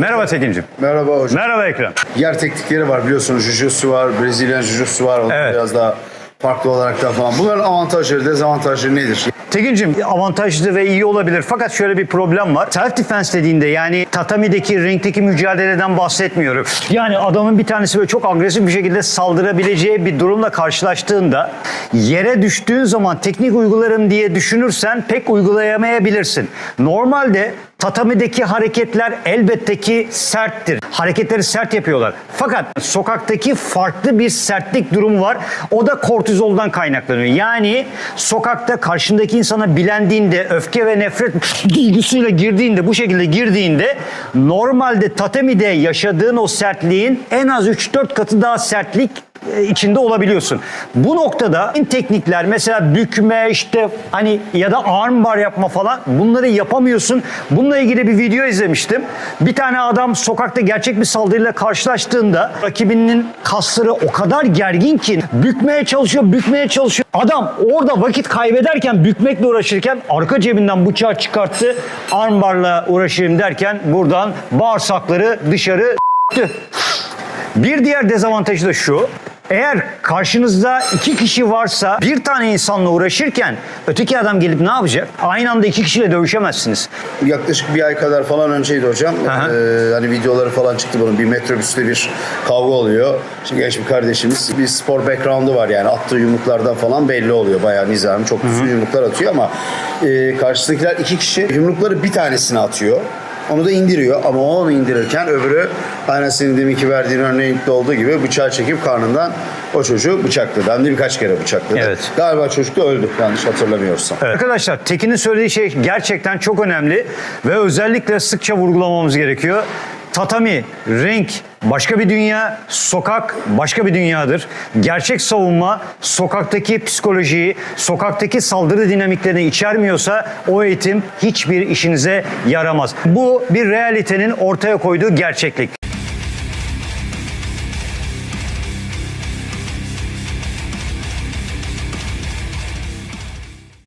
Merhaba Tekin'cim. Merhaba hocam. Merhaba Ekrem. Yer teknikleri var biliyorsunuz. Jiu-Jitsu var, Brezilyan Jiu-Jitsu var. Onlar Evet. biraz daha farklı olarak da falan. Bunların avantajları, dezavantajları nedir? Tekin'cim avantajlı ve iyi olabilir fakat şöyle bir problem var. Self defense dediğinde yani tatamideki, rinkteki mücadeleden bahsetmiyorum. Yani adamın bir tanesi böyle çok agresif bir şekilde saldırabileceği bir durumla karşılaştığında yere düştüğün zaman teknik uygularım diye düşünürsen pek uygulayamayabilirsin. Normalde tatamideki hareketler elbette ki serttir. Hareketleri sert yapıyorlar. Fakat sokaktaki farklı bir sertlik durumu var. O da kortizoldan kaynaklanıyor. Yani sokakta karşındaki insana bilendiğinde, öfke ve nefret duygusuyla girdiğinde, bu şekilde girdiğinde normalde tatamide yaşadığın o sertliğin en az 3-4 katı daha sertlik içinde olabiliyorsun. Bu noktada teknikler mesela bükme işte hani ya da armbar yapma falan bunları yapamıyorsun. Bununla ilgili bir video izlemiştim. Bir tane adam sokakta gerçek bir saldırıyla karşılaştığında rakibinin kasları o kadar gergin ki bükmeye çalışıyor, bükmeye çalışıyor. Adam orada vakit kaybederken bükmekle uğraşırken arka cebinden bıçağı çıkarttı. Armbarla uğraşayım derken buradan bağırsakları dışarı bir diğer dezavantajı da şu. Eğer karşınızda iki kişi varsa bir tane insanla uğraşırken öteki adam gelip ne yapacak? Aynı anda iki kişiyle dövüşemezsiniz. Yaklaşık bir ay kadar falan önceydi hocam. Aha. Ee, hani videoları falan çıktı bunun. Bir metrobüste bir kavga oluyor. Şimdi genç bir kardeşimiz. Bir spor background'u var yani. Attığı yumruklardan falan belli oluyor. Bayağı nizami. Çok düzgün yumruklar atıyor ama e, karşısındakiler iki kişi. Yumrukları bir tanesini atıyor. Onu da indiriyor ama o onu indirirken öbürü aynen senin deminki verdiğin örneğinde olduğu gibi bıçağı çekip karnından o çocuğu bıçakladı. Hem de birkaç kere bıçakladı. Evet. Galiba çocuk da öldü yanlış hatırlamıyorsam. Evet. Arkadaşlar Tekin'in söylediği şey gerçekten çok önemli ve özellikle sıkça vurgulamamız gerekiyor. Tatami, ring başka bir dünya, sokak başka bir dünyadır. Gerçek savunma sokaktaki psikolojiyi, sokaktaki saldırı dinamiklerini içermiyorsa o eğitim hiçbir işinize yaramaz. Bu bir realitenin ortaya koyduğu gerçeklik.